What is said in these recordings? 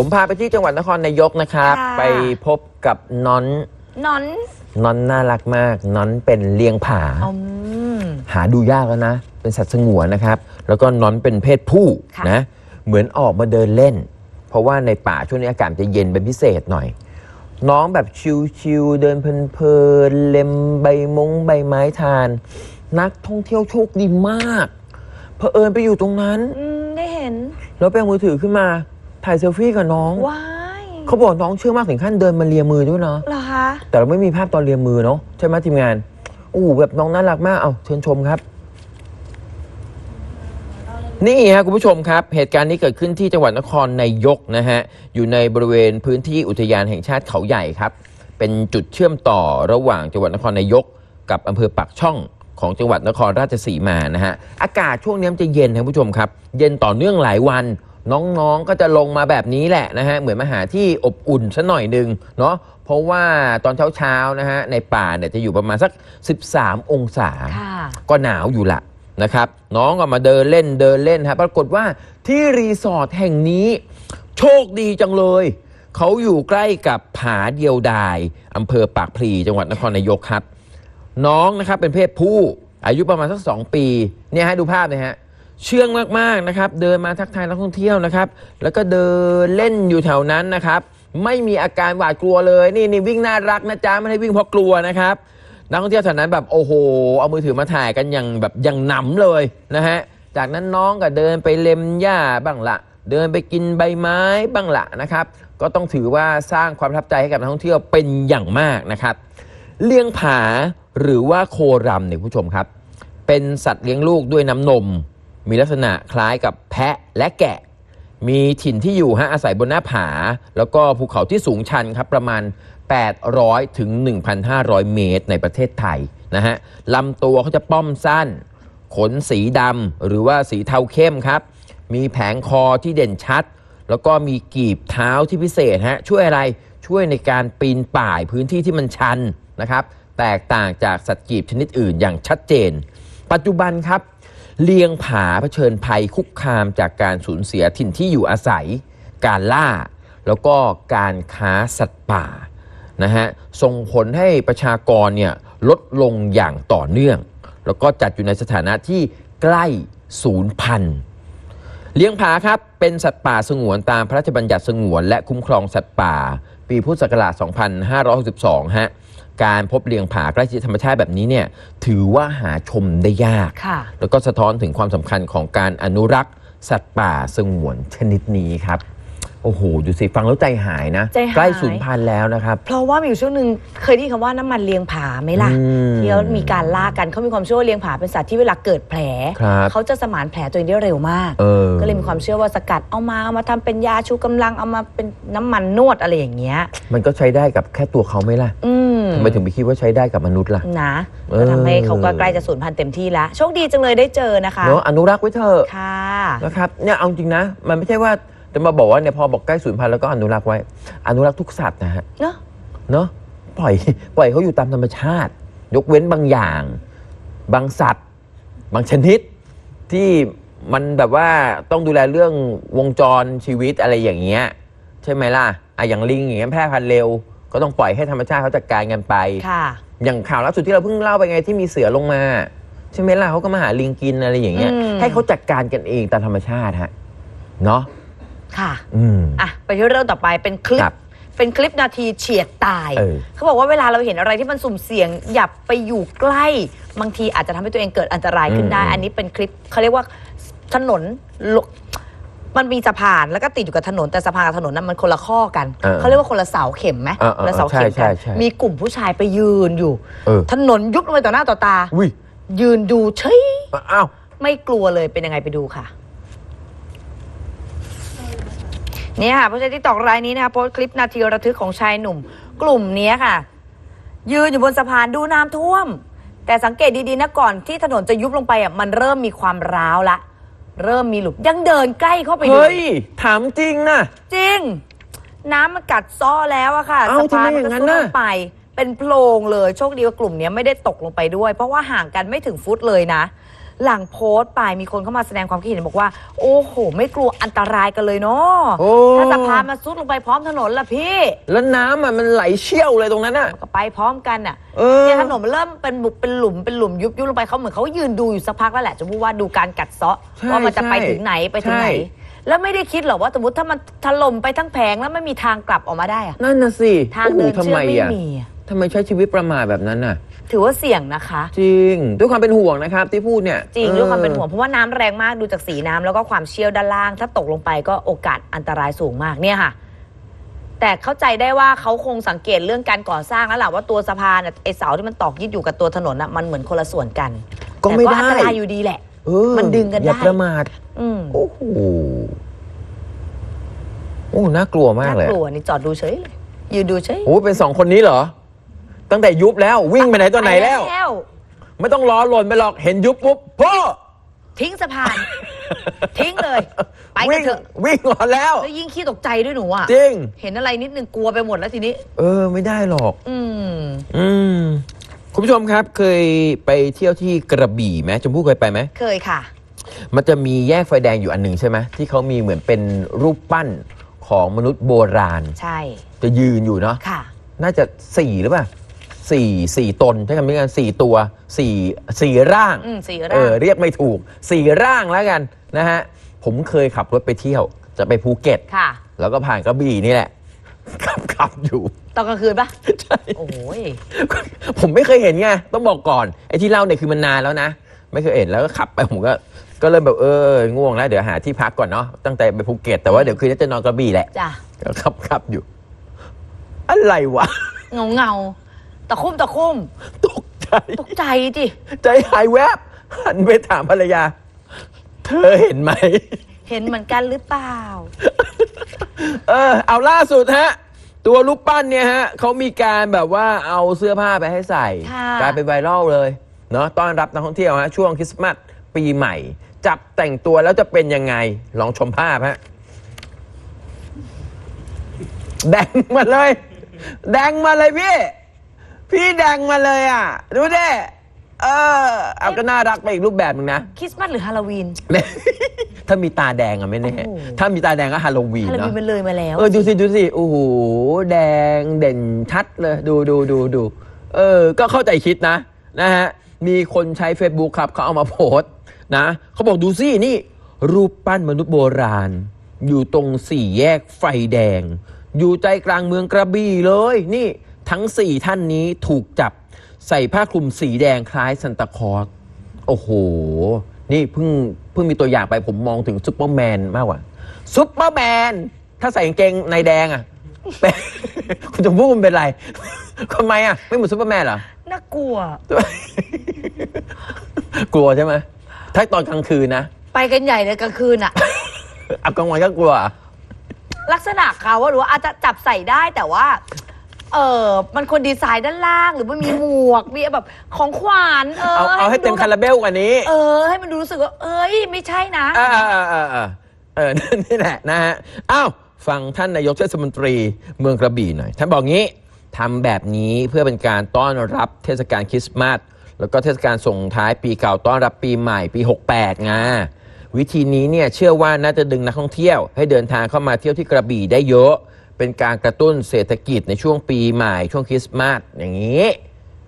ผมพาไปที่จังหวัดนครนายกนะครับ ค่ะ ไปพบกับน้อนนอนน้อนน่ารักมาก น้อนเป็นเลี้ยงผา อืม หาดูยากแล้วนะ เป็นสัตว์สงวนนะครับ แล้วก็น้อนเป็นเพศผู้ค่ะ นะ เหมือนออกมาเดินเล่น เพราะว่าในป่าช่วงนี้อากาศจะเย็นเป็นพิเศษหน่อย น้องแบบชิวๆเดินเพลินๆเล็มใบมงใบไม้ทาน นักท่องเที่ยวโชคดีมากเผอิญไปอยู่ตรงนั้น อืม ได้เห็น แล้วไปเอามือถือขึ้นมา ถ่ายเซลฟี่กับน้อง ว้ายเขาบอกน้องเชื่อมากถึงขั้นเดินมาเลียมือด้วยเนาะเหรอคะแต่เราไม่มีภาพตอนเลียมือเนาะใช่ไหมทีมงานโอ้โหแบบน้องน่ารักมากเอาเชิญชมครับ นี่ฮะคุณผู้ชมครับ เหตุการณ์นี้เกิดขึ้นที่จังหวัดนครนายกนะฮะ อยู่ในบริเวณพื้นที่อุทยานแห่งชาติเขาใหญ่ครับ เป็นจุดเชื่อมต่อระหว่างจังหวัดนครนายก กับอำเภอปากช่องของจังหวัดนครราชสีมานะฮะ อากาศช่วงนี้มันจะเย็นครับคุณผู้ชมครับ เย็นต่อเนื่องหลายวัน น้องๆ ก็จะลงมาแบบนี้แหละนะฮะ เหมือนมาหาที่อบอุ่นสัหน่อยหนึ่งเนาะ เพราะว่าตอนเช้าๆ นะฮะ ในป่าเนี่ยจะอยู่ประมาณสัก 13 องศาค่ะก็หนาวอยู่ละนะครับ น้องก็มาเดินเล่นเดินเล่นฮะ ปรากฏว่าที่รีสอร์ทแห่งนี้ โชคดีจังเลย เขาอยู่ใกล้กับผาเดียวดายอำเภอปากพลีจังหวัดนครนายกครับ น้องนะครับเป็นเพศผู้อายุประมาณสักสองปี เนี่ยฮะดูภาพนะฮะ เชื่องมากๆนะครับ เดินมาทักทายนักท่องเที่ยวนะครับ แล้วก็เดินเล่นอยู่แถวนั้นนะครับ ไม่มีอาการหวาดกลัวเลยนี่นี่วิ่งน่ารักนะจ๊ะไม่ได้วิ่งเพราะกลัวนะครับนักท่องเที่ยวแถวนั้นแบบโอ้โห เอามือถือมาถ่ายกันอย่างแบบอย่างหนำเลยนะฮะจากนั้นน้องก็เดินไปเล็มหญ้าบ้างละเดินไปกินใบไม้บ้างละนะครับ ก็ต้องถือว่าสร้างความประทับใจให้กับนักท่องเที่ยวเป็นอย่างมากนะครับ เลี้ยงผาหรือว่าโครัมเนี่ยผู้ชมครับ เป็นสัตว์เลี้ยงลูกด้วยน้ำนม มีลักษณะคล้ายกับแพะและแกะ มีถิ่นที่อยู่ฮะอาศัยบนหน้าผา แล้วก็ภูเขาที่สูงชันครับประมาณ 800 ถึง 1,500 เมตรในประเทศไทยนะฮะลำตัวเขาจะป้อมสั้น ขนสีดำหรือว่าสีเทาเข้มครับ มีแผงคอที่เด่นชัด แล้วก็มีกีบเท้าที่พิเศษฮะช่วยอะไรช่วยในการปีนป่ายพื้นที่ที่มันชันนะครับ แตกต่างจากสัตว์กีบชนิดอื่นอย่างชัดเจน ปัจจุบันครับ เลียงผาเผชิญภัยคุกคามจากการสูญเสียถิ่นที่อยู่อาศัย การล่า แล้วก็การค้าสัตว์ป่านะฮะส่งผลให้ประชากรเนี่ยลดลงอย่างต่อเนื่อง แล้วก็จัดอยู่ในสถานะที่ใกล้ศูนย์พันธุ์ เลี้ยงผาครับ เป็นสัตว์ป่าสงวนตามพระราชบัญญัติสงวน และคุ้มครองสัตว์ป่า ปีพุทธศักราช 2562 ฮะ การพบเลี้ยงผาใกล้ชิดธรรมชาติแบบนี้เนี่ยถือว่าหาชมได้ยากค่ะแล้วก็สะท้อนถึงความสำคัญของการอนุรักษ์ สัตว์ป่าสงวนชนิดนี้ครับ โอ้โหดูสิฟังแล้วใจหายนะ ใจหาย ใกล้สูญพันธุ์แล้วนะครับ เพราะว่ามีอยู่ช่วงหนึ่งเคยได้ยินคำว่าน้ำมันเลียงผาไหมล่ะอืมที่เขามีการล่ากันเขามีความเชื่อว่าเลียงผาเป็นสัตว์ที่เวลาเกิดแผล ครับ เขาจะสมานแผลตัวเองได้เร็วมาก เออ ก็เลยมีความเชื่อว่าสกัดเอามาเอามาทำเป็นยาชูกำลังเอามาเป็นน้ำมันนวดอะไรอย่างเงี้ย มันก็ใช้ได้กับแค่ตัวเขาไหมล่ะอืมทำไมถึงไปคิดว่าใช้ได้กับมนุษย์ล่ะ นะเออ ก็ทำให้เขาก็ใกล้จะสูญพันธุ์เต็มที่แล้วโชคดีจังเลยได้เจอนะคะ เนาะอนุรักษ์ไว้เถอะค่ะ นะครับเนี่ยเอาจริงนะ มันไม่ใช่ว่า จะมาบอกว่าเนี่ยพอบอกใกล้สูญพันธุ์แล้วก็อนุรักษ์ไว้ อนุรักษ์ทุกสัตว์นะฮะเนอะเนาะปล่อยปล่อยเขาอยู่ตามธรรมชาติ ยกเว้นบางอย่าง บางสัตว์ บางชนิดที่มันแบบว่าต้องดูแลเรื่องวงจรชีวิตอะไรอย่างเงี้ยใช่ไหมล่ะอะอย่างลิงอย่างเงี้ยแพร่พันธุ์เร็ว ก็ต้องปล่อยให้ธรรมชาติเขาจัดการกันไป ค่ะ อย่างข่าวล่าสุดที่เราเพิ่งเล่าไปไงที่มีเสือลงมา ใช่ไหมล่ะเขาก็มาหาลิงกินอะไรอย่างเงี้ยอืม ให้เขาจัดการกันเองตามธรรมชาติฮะเนาะ ค่ะอืม อะไปที่เรื่องต่อไปเป็นคลิคปรับเป็นคลิปนาทีเฉียดตาย เออ เขาบอกว่าเวลาเราเห็นอะไรที่มันสุ่มเสี่ยง อย่าไปอยู่ใกล้ บางทีอาจจะทำให้ตัวเองเกิดอันตรายขึ้นได้อืมอันนี้เป็นคลิปเขาเรียกว่าถนนลมันมีสะพานแล้วก็ติดอยู่กับถนนแต่สะพานกับถนนนั้นมันคนละข้อกันเออเขาเรียกว่าคนละเสาเข็มไหมเออเออคนละเสาเข็มใช่กันใช่ใช่มีกลุ่มผู้ชายไปยืนอยู่ เออ ถนนยุบลงไปต่อหน้าต่อตา อุ้ยยืนดูเฉยอ้าว ไม่กลัวเลยเป็นยังไงไปดูค่ะ เนี่ยค่ะผู้ใช้ที่ตอกรายนี้นะคะโพสต์คลิปนาทีระทึกของชายหนุ่ม กลุ่มเนี้ยค่ะ ยืนอยู่บนสะพานดูน้ำท่วม แต่สังเกตดีๆนะก่อนที่ถนนจะยุบลงไปอะมันเริ่มมีความร้าวละ เริ่มมีหลุมยังเดินใกล้เข้าไปดูเฮ้ย ถามจริงนะ จริง น้ำมันกัดซ้อแล้วอะค่ะเอ้าสะพานทำไมมัอย่างนั้ก็นซุดน่ะ ลงไป เป็นโพรงเลยโชคดีว่ากลุ่มเนี้ยไม่ได้ตกลงไปด้วย เพราะว่าห่างกันไม่ถึงฟุตเลยนะ หลังโพสต์ไปมีคนเข้ามาแสดงความคิดเห็นบอกว่า โอ้โห ไม่กลัวอันตรายกันเลยเนาะโอ้ ถ้าสะพานมาซุดลงไปพร้อมถนนล่ะพี่แล้วน้ำอะมันไหลเชี่ยวเลยตรงนั้นอะ ก็ไปพร้อมกันอะเออ เนี่ยถนนมันเริ่มเป็นบุบเป็นหลุมเป็นหลุมยุบยุบลงไปเขาเหมือนเขายืนดูอยู่สักพักแล้วแหละจะพูดว่าดูการกัดเซาะใช่ว่ามันจะไปใช่ถึงไหนไปถึงไหน ใช่ แล้วไม่ได้คิดหรอกว่าสมมติถ้ามันถล่มไปทั้งแผงแล้วไม่มีทางกลับออกมาได้อะนั่นน่ะสิทางเดินโอ้โหทำเชื่อไมมไม่อะมีอะ ทำไมใช้ชีวิตประมาทแบบนั้นน่ะ ถือว่าเสี่ยงนะคะ จริง ด้วยความเป็นห่วงนะครับที่พูดเนี่ยจริงออด้วยความเป็นห่วงเพราะว่าน้ำแรงมากดูจากสีน้ำแล้วก็ความเชี่ยวด้านล่าง ถ้าตกลงไปก็โอกาสอันตรายสูงมากเนี่ยค่ะ แต่เข้าใจได้ว่าเขาคงสังเกตเรื่องการก่อสร้างแล้วแหละว่าตัวสะพานน่ะไอเสาที่มันตอกยึดอยู่กับตัวถนนน่ะมันเหมือนคนละส่วนกันก็ไม่แต่ได้อันตรายอยู่ดีแหละ เออมันดึงกันอย่าได้ประมาทอืมโอ้โหโอ้น่ากลัวมากน่าเลยกลัวนี่จอดดูเฉยเลยยืนดูเฉย โอ้เป็นสองคนนี้เหรอ ตั้งแต่ยุบแล้ววิ่งไปไหนตัวไหนแล้วปวไม่ต้องรอหล่นไปหรอกเห็นยุบปุ๊บพ่อทิ้งสะพาน ทิ้งเลย ไปกันวิ่งเถอะวิ่งก่อนแล้ว แล้วยิ่งขี้ตกใจด้วยหนูอะจริง เห็นอะไรนิดนึงกลัวไปหมดแล้วทีนี้ เออ ไม่ได้หรอก อืม อืม คุณผู้ชมครับ เคยไปเที่ยวที่กระบี่ไหมชมพู่เคยไปไหมเคยค่ะ มันจะมีแยกไฟแดงอยู่อันหนึ่งใช่ไหมที่เขามีเหมือนเป็นรูปปั้นของมนุษย์โบราณ ใช่ จะยืนอยู่เนาะค่ะ น่าจะสี่หรือเปล่า สี่สี่ตนใช่คำนี้กันสี่ตัวสี่สี่ร่างอืมสีเอร่างอเรียกไม่ถูกสี่ร่างแล้วกันนะฮะผมเคยขับรถไปเที่ยว จะไปภูเก็ต ค่ะ แล้วก็ผ่านกระบี่นี่แหละ ขับขับอยู่ ตอนกลางคืนปะใช่ โอ้ย ผมไม่เคยเห็นไงต้องบอกก่อนไอ้ที่เล่าเนี่ยคือมันนานแล้วนะ ไม่เคยเห็นแล้วก็ขับไปผมก็ก็เริ่มแบบเออง่วงแล้ว เดี๋ยวหาที่พักก่อนเนาะตั้งแต่ไปภูเก็ตแต่ว่าเดี๋ยวคืนนี้จะนอนกระบี่แหละจ้ะก็ขับขับอยู่ อะไรวะ เงาเงา ตะคุ่มตะคุ่มตกใจ ตกใจจิใจหายแวบ หันไปถามภรรยา เธอเห็นไหม เห็นเหมือนกันหรือเปล่า เออ เอาล่าสุดฮะ ตัวรูปปั้นเนี่ยฮะเขามีการแบบว่าเอาเสื้อผ้าไปให้ใส่ ค่ะ กลายเป็นไวรัลเลยเนาะต้อนรับนักท่องเที่ยวฮะช่วงคริสต์มาสปีใหม่ จับแต่งตัวแล้วจะเป็นยังไง ลองชมภาพฮะ แดงมาเลย แดงมาเลยพี่ พี่แดงมาเลยอะ ดูดิเออ เอาก็น่ารักไปอีกรูปแบบหนึงนะ คริสต์มาสหรือฮาโลวีน ถ้ามีตาแดงอะไม่แน่โอ้โห ถ้ามีตาแดงก็ฮาโลวีนฮาโลวีเนาะนมันเลยมาแล้ว เออดูสิดูสิโอ้โหแดงเด่นชัดเลย ดูดูดูดูเออ ก็เข้าใจคิดนะ นะฮะ มีคนใช้ Facebook ครับเขาเอามาโพสต์นะเขาบอกดูสินี่ รูปปั้นมนุษย์โบราณ อยู่ตรงสี่แยกไฟแดง อยู่ใจกลางเมืองกระบี่เลย นี่ ทั้งสี่ท่านนี้ถูกจับใส่ผ้าคลุมสีแดงคล้ายซันตาคลอสโอ้โห นี่เพิ่งเพิ่งมีตัวอย่างไปผมมองถึงซุปเปอร์แมนมากกว่าซุปเปอร์แมนถ้าใส่กางเกงในแดงอะเป็นคุณจะพูดมันเป็นไรทำไมอะไม่เหมือนซุปเปอร์แมนเหรอ น่ากลัว กลัวใช่ไหมถ้าตอนกลางคืนนะ ไปกันใหญ่เลยกลางคืนอะเอากลางวันก็กลัวเหรอลักษณะเขาว่าหรือว่าอาจจะจับใส่ได้แต่ว่า เออมันคนดีไซน์ด้านล่าง หรือมันมีหมวก มีแบบของขวัญเออเอาเอาให้เต็มคาราเบลกว่านี้ เออ ให้มันดูรู้สึกว่า เอ้ย ไม่ใช่นะเออเออเออเออเออ นี่แหละนะฮะ อ้าว ฟังท่านนายกเทศมนตรีเมืองกระบี่หน่อย ท่านบอกงี้ทำแบบนี้เพื่อเป็นการต้อนรับเทศกาลคริสต์มาส แล้วก็เทศกาลส่งท้ายปีเก่าต้อนรับปีใหม่ปี 68ไงวิธีนี้เนี่ยเชื่อว่าน่าจะดึงนักท่องเที่ยว ให้เดินทางเข้ามาเที่ยวที่กระบี่ได้เยอะ เป็นการกระตุ้นเศรษฐกิจในช่วงปีใหม่ช่วงคริสต์มาสอย่างนี้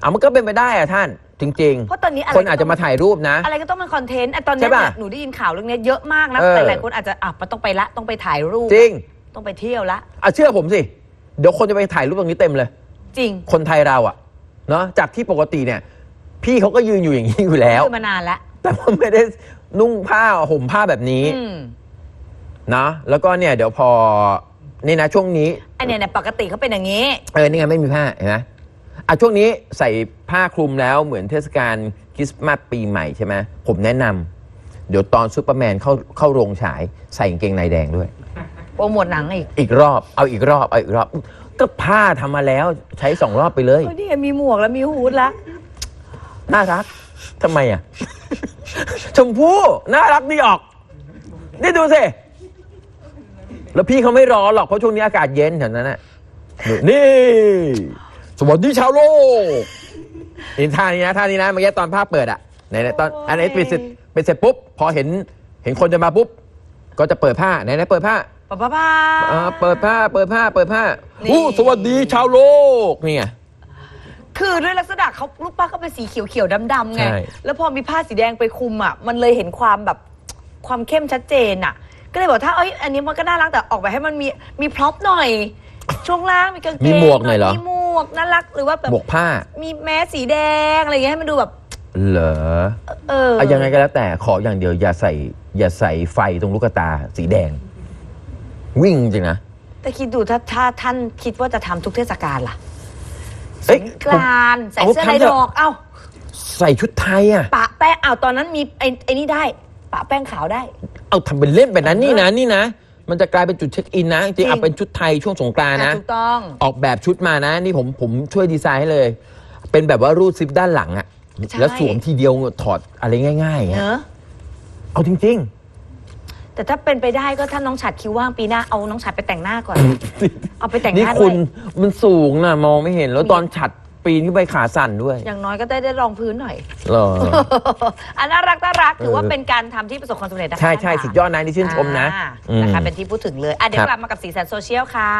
เอามันก็เป็นไปได้อะท่าน จริงเพราะตอนนี้อะไรคนอาจจะมาถ่ายรูปนะ อะไรก็ต้องเป็นคอนเทนต์ไอ้ตอนเนี้ยใช่ป่ะหนูได้ยินข่าวเรื่องเนี้ยเยอะมากนะเออ แต่หลายคนอาจจะอะมันต้องไปละต้องไปถ่ายรูปจริงต้องไปเที่ยวละ อะเชื่อผมสิ เดี๋ยวคนจะไปถ่ายรูปตรงนี้เต็มเลย จริงคนไทยเราอะเนาะจากที่ปกติเนี่ย พี่เขาก็ยืนอยู่อย่างนี้อยู่แล้ว คือมานานแล้วแต่ว่าไม่ได้นุ่งผ้าห่มผ้าแบบนี้ อืม นะแล้วก็เนี่ยเดี๋ยวพอ นี่นะช่วงนี้ไอเนี่ยเนี่ยปกติเขาเป็นอย่างนี้ เออนี่ไงไม่มีผ้าเห็นไหมอะช่วงนี้ใส่ผ้าคลุมแล้วเหมือนเทศกาลคริสต์มาสปีใหม่ใช่ไหมผมแนะนำเดี๋ยวตอนซูเปอร์แมนเข้าเข้าโรงฉายใส่กางเกงในแดงด้วย โปรโมทหนังอีกอีกรอบเอาอีกรอบเอาอีกรอบ ก็ผ้าทำมาแล้วใช้สองรอบไปเลยเฮ้ยนี่ไงมีหมวกแล้วมีฮูดแล้ว น่ารักทำไมอะ ชมพู่น่ารักดีออก นี่ดูสิ แล้วพี่เขาไม่ร้อนหรอกเพราะช่วงนี้อากาศเย็นแถวนั้นน่ะนี่นี่สวัสดีชาวโลกนี่ท่านี้นะท่านี้นะเมื่อกี้ตอนภาพเปิดอะไหนๆตอนโอ้ยอันนี้เป็นเสร็จเป็นเสร็จปุ๊บพอเห็นเห็นคนจะมาปุ๊บ ก็จะเปิดผ้าไหนๆเปิดผ้าป้าป้าป้าอ่าเปิดผ้าเปิดผ้าเปิดผ้านี่อู้สวัสดีชาวโลกเนี่ยคือด้วยลักษณะเขารูปปั้นเขาเป็นสีเขียวๆดำๆไง ใช่ แล้วพอมีผ้าสีแดงไปคลุมอะ มันเลยเห็นความแบบความเข้มชัดเจนอะ ก็เลยบอกถ้าเอ้ยอันนี้มันก็น่ารักแต่ออกแบบให้มันมีมีพร็อพหน่อย ช่วงล่างมีกางเกงมีหมวกหน่อยเหรอ มีหมวกน่ารักหรือว่าแบบบวกผ้ามีแมสสีแดงอะไรอย่างเงี้ยให้มันดูแบบ เหรอเออเอายังไงก็แล้วแต่ขออย่างเดียวอย่าใส่ อย่าใส่ไฟตรงลูกตาสีแดง วิ่งจริงนะแต่คิดดูถ้าถ้าท่านคิดว่าจะทำทุกเทศกาลล่ะสเอ้ยงกรานต์ใส่เอาเสื้อทำลายเถอะดอกเอ้า ใส่ชุดไทยอะ ปะแป้งอ้าวตอนนั้นมีไอ้ไอ้นี่ได้ ปะแป้งขาวได้ เอาทำเป็นเล่นไปนั้นนี่นะนี่นะ มันจะกลายเป็นจุดเช็คอินนะจจริริงงเอาเป็นชุดไทยช่วงสงกรานต์นะ อะถูกต้อง ออกแบบชุดมานะ นี่ผมผมช่วยดีไซน์ให้เลย เป็นแบบว่ารูดซิปด้านหลังอะใช่ แล้วสวมทีเดียวถอดอะไรง่ายๆอย่างเงี้ยเนอะเอาจริงแต่ถ้าเป็นไปได้ก็ถ้าน้องฉัดคิวว่างปีหน้าเอาน้องฉัดไปแต่งหน้าก่อน เอาไปแต่งๆหนี่น้าคุด้วณยมันสูงนะมองไม่เห็นแล้วตอนฉัด ปีนขึ้นไปขาสั่นด้วยอย่างน้อยก็ได้ได้รองพื้นหน่อย เหรอ อันน่ารักน่ารักถือว่าเออเป็นการทำที่ประสบความสำเร็จนะคะใช่ใช่ท่านค่ะสุดยอดนะที่ชื่นชมนะอ่าอืม นะคะเป็นที่พูดถึงเลยอะเดี๋ยครัวบกลับมากับสีสันโซเชียลค่ะ